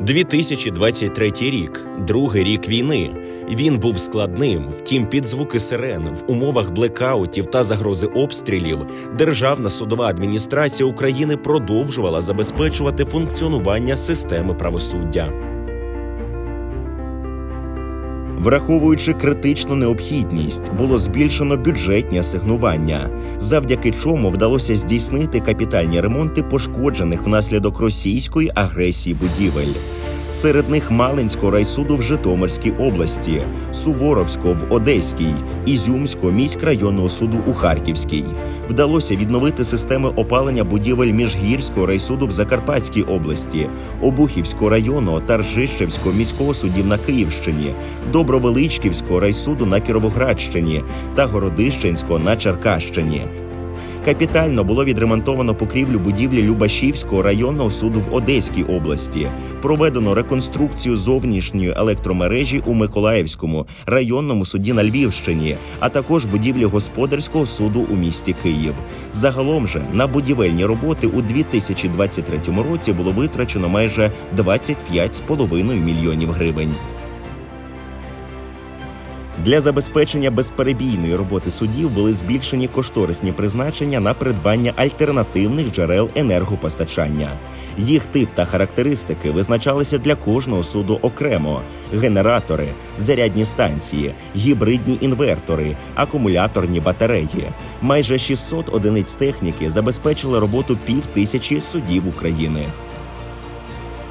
2023 рік, другий рік війни. Він був складним. Втім, під звуки сирен в умовах блекаутів та загрози обстрілів Державна судова адміністрація України продовжувала забезпечувати функціонування системи правосуддя. Враховуючи критичну необхідність, було збільшено бюджетні асигнування, завдяки чому вдалося здійснити капітальні ремонти пошкоджених внаслідок російської агресії будівель. Серед них Малинського райсуду в Житомирській області, Суворовського в Одеській, Ізюмського міськрайонного суду у Харківській. Вдалося відновити системи опалення будівель Міжгірського райсуду в Закарпатській області, Обухівського районного та Ржищевського міського судів на Київщині, Добровеличківського райсуду на Кіровоградщині та Городищенського на Черкащині. Капітально було відремонтовано покрівлю будівлі Любашівського районного суду в Одеській області. Проведено реконструкцію зовнішньої електромережі у Миколаївському районному суді на Львівщині, а також будівлі господарського суду у місті Київ. Загалом же на будівельні роботи у 2023 році було витрачено майже 25,5 мільйонів гривень. Для забезпечення безперебійної роботи судів були збільшені кошторисні призначення на придбання альтернативних джерел енергопостачання. Їх тип та характеристики визначалися для кожного суду окремо: генератори, зарядні станції, гібридні інвертори, акумуляторні батареї. Майже 600 одиниць техніки забезпечили роботу пів тисячі судів України.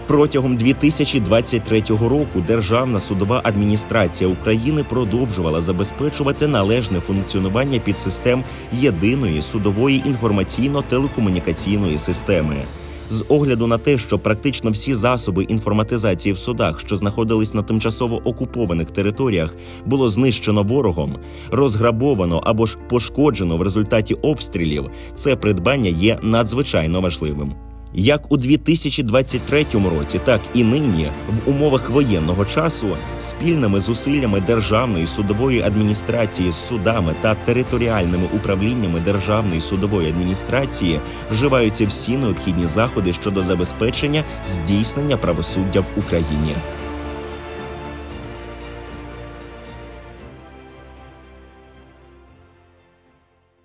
Протягом 2023 року Державна судова адміністрація України продовжувала забезпечувати належне функціонування підсистем єдиної судової інформаційно-телекомунікаційної системи. З огляду на те, що практично всі засоби інформатизації в судах, що знаходились на тимчасово окупованих територіях, було знищено ворогом, розграбовано або ж пошкоджено в результаті обстрілів, це придбання є надзвичайно важливим. Як у 2023 році, так і нині, в умовах воєнного часу, спільними зусиллями державної судової адміністрації з судами та територіальними управліннями державної судової адміністрації вживаються всі необхідні заходи щодо забезпечення здійснення правосуддя в Україні.